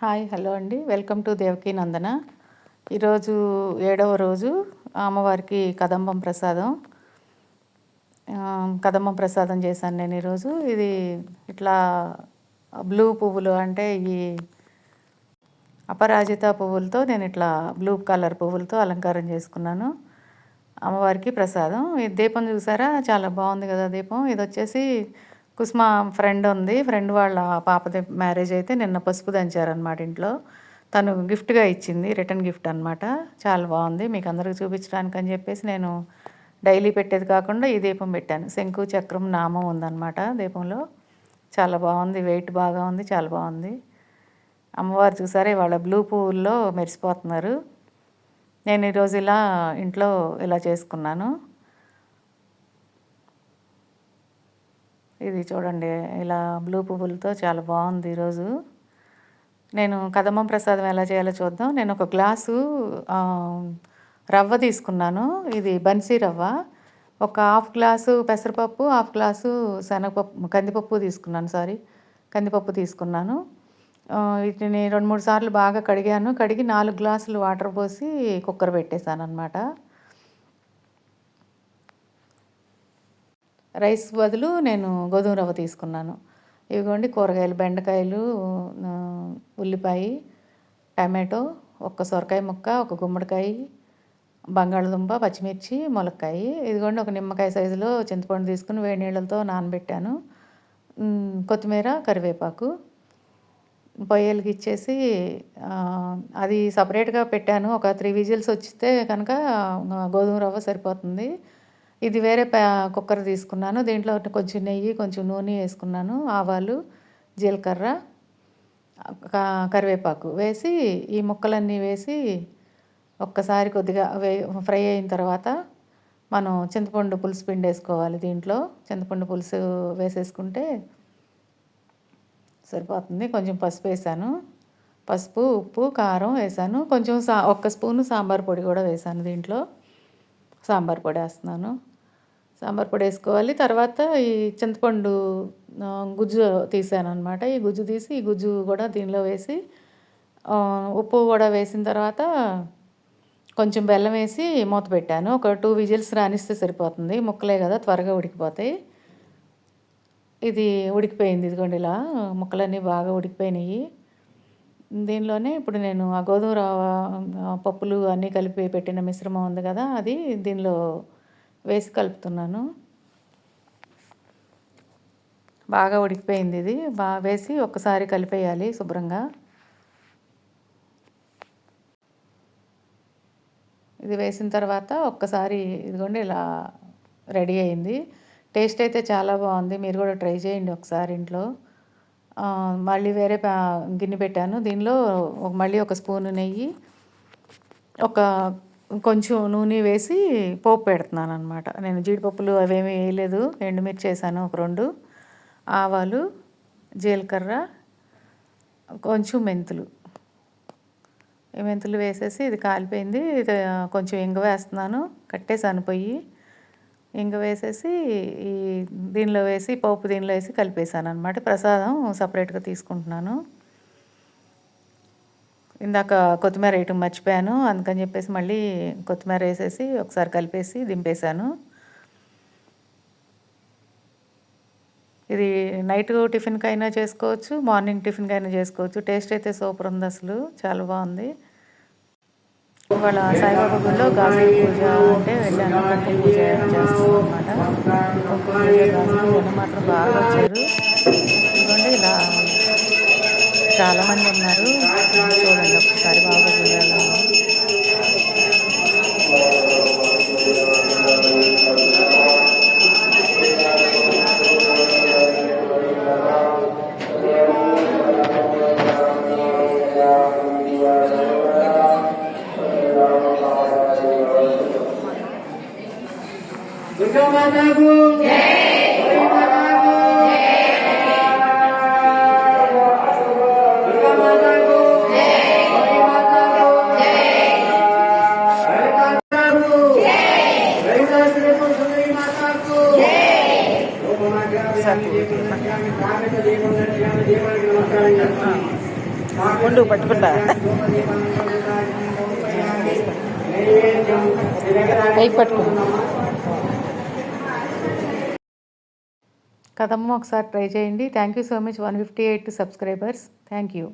Hi hello అండి. Welcome to Devaki Nandana. ఈరోజు ఏడవ రోజు అమ్మవారికి కదంబం ప్రసాదం. కదంబం ప్రసాదం చేశాను నేను ఈరోజు. ఇది ఇట్లా బ్లూ పువ్వులు అంటే ఈ అపరాజిత పువ్వులతో నేను ఇట్లా బ్లూ కలర్ పువ్వులతో అలంకారం చేసుకున్నాను. అమ్మవారికి ప్రసాదం. ఈ దీపం చూసారా? చాలా బాగుంది కదా దీపం. ఇది వచ్చేసి కుసుమ ఫ్రెండ్ ఉంది ఫ్రెండ్ వాళ్ళ పాపది మ్యారేజ్ అయితే నిన్న పసుపు దంచారనమాట ఇంట్లో. తను గిఫ్ట్గా ఇచ్చింది రిటర్న్ గిఫ్ట్ అనమాట చాలా బాగుంది మీకు అందరికి చూపించడానికి అని చెప్పేసి నేను డైలీ పెట్టేది కాకుండా ఈ దీపం పెట్టాను. శంకు చక్రం నామం ఉందన్నమాట దీపంలో. చాలా బాగుంది వెయిట్ బాగా ఉంది చాలా బాగుంది. అమ్మవారు చూసారా ఇవాళ బ్లూ పువ్వుల్లో మెరిసిపోతున్నారు. నేను ఈరోజు ఇలా ఇంట్లో ఇలా చేసుకున్నాను. ఇది చూడండి ఇలా బ్లూ పువ్వులతో చాలా బాగుంది ఈరోజు. నేను కదమం ప్రసాదం ఎలా చేయాలో చూద్దాం. నేను ఒక గ్లాసు రవ్వ తీసుకున్నాను. ఇది బన్సీ రవ్వ. ఒక హాఫ్ గ్లాసు పెసరపప్పు హాఫ్ గ్లాసు శనగపప్పు కందిపప్పు తీసుకున్నాను సారీ కందిపప్పు తీసుకున్నాను. వీటిని రెండు మూడు సార్లు బాగా కడిగాను. కడిగి నాలుగు గ్లాసులు వాటర్ పోసి కుక్కర్ పెట్టేశాను అనమాట రైస్ బదులు నేను గోధుమ రవ్వ తీసుకున్నాను. ఇదిగోండి కూరగాయలు బెండకాయలు ఉల్లిపాయ టమాటో ఒక్క సొరకాయ ముక్క ఒక గుమ్మడికాయ బంగాళదుంప పచ్చిమిర్చి ములక్కాయ. ఇదిగోండి ఒక నిమ్మకాయ సైజులో చింతపండు తీసుకుని వేడి నీళ్ళతో నానబెట్టాను. కొత్తిమీర కరివేపాకు పొయ్యలకి ఇచ్చేసి అది సపరేట్గా పెట్టాను. ఒక త్రీ విజిల్స్ వచ్చితే కనుక గోధుమ రవ్వ సరిపోతుంది. ఇది వేరే కుక్కర్ తీసుకున్నాను. దీంట్లో కొంచెం నెయ్యి కొంచెం నూనె వేసుకున్నాను. ఆవాలు జీలకర్ర కరివేపాకు వేసి ఈ ముక్కలన్నీ వేసి ఒక్కసారి కొద్దిగా వే ఫ్రై అయిన తర్వాత మనం చింతపండు పులుసు పిండి వేసుకోవాలి దీంట్లో. చింతపండు పులుసు వేసేసుకుంటే సరిపోతుంది. కొంచెం పసుపు వేసాను. పసుపు ఉప్పు కారం వేసాను. కొంచెం సా ఒక్క స్పూను సాంబార్ పొడి కూడా వేసాను దీంట్లో. సాంబార్ పొడి వేస్తున్నాను. సాంబార్ పొడి వేసుకోవాలి. తర్వాత ఈ చింతపండు గుజ్జు తీసాను అనమాట ఈ గుజ్జు తీసి ఈ గుజ్జు కూడా దీనిలో వేసి ఉప్పు కూడా వేసిన తర్వాత కొంచెం బెల్లం వేసి మూత పెట్టాను. ఒక టూ విజిల్స్ రానిస్తే సరిపోతుంది. ముక్కలే కదా త్వరగా ఉడికిపోతాయి. ఇది ఉడికిపోయింది ఇదిగోండి ఇలా. ముక్కలన్నీ బాగా ఉడికిపోయినాయి. దీనిలోనే ఇప్పుడు నేను ఆ గోధుమ రవ్వ పప్పులు అన్నీ కలిపి పెట్టిన మిశ్రమం ఉంది కదా అది దీనిలో వేసి కలుపుతున్నాను. బాగా ఉడికిపోయింది ఇది. బాగా వేసి ఒక్కసారి కలిపేయాలి శుభ్రంగా. ఇది వేసిన తర్వాత ఒక్కసారి ఇదిగోండి ఇలా రెడీ అయింది. టేస్ట్ అయితే చాలా బాగుంది. మీరు కూడా ట్రై చేయండి ఒకసారి ఇంట్లో. మళ్ళీ వేరే పా- గిన్నె పెట్టాను. దీనిలో ఒక- మళ్ళీ ఒక స్పూను నెయ్యి ఒక కొంచెం నూనె వేసి పోపు పెడుతున్నాను అనమాట నేను జీడిపప్పులు అవేమీ వేయలేదు. ఎండుమిర్చి వేసాను ఒక రెండు. ఆవాలు జీలకర్ర కొంచెం మెంతులు. ఈ మెంతులు వేసేసి ఇది కాలిపోయింది. ఇది కొంచెం ఇంగ వేస్తున్నాను. కట్టేసాను పొయ్యి. ఇంగ వేసేసి ఈ దీనిలో వేసి పోపు దీనిలో వేసి కలిపేసాను అనమాట ప్రసాదం సపరేట్గా తీసుకుంటున్నాను. ఇందాక కొత్తిమీర వేయటం మర్చిపోయాను. అందుకని చెప్పేసి మళ్ళీ కొత్తిమీర వేసేసి ఒకసారి కలిపేసి దింపేశాను. ఇది నైట్ టిఫిన్కి అయినా చేసుకోవచ్చు మార్నింగ్ టిఫిన్కి అయినా చేసుకోవచ్చు. టేస్ట్ అయితే సూపర్ ఉంది అసలు. చాలా బాగుంది. వాళ్ళ సాయిబాబా గుడిలో గాజుల పూజ అంటే వెళ్ళాను. కుంకుమ పూజ చేస్తాను అనమాట కుంకుమ పూజ గాజులు జనం మాత్రం బాగా వచ్చారు. ఇదిగోండి ఇలా చాలామంది ఉన్నారు. చూడండి. దుర్గామాతకు ముందు పట్టుకుంటా. పట్టుకుంటా కదమ్మ ఒకసారి ట్రై చేయండి. Thank you so much one fifty eight subscribers thank you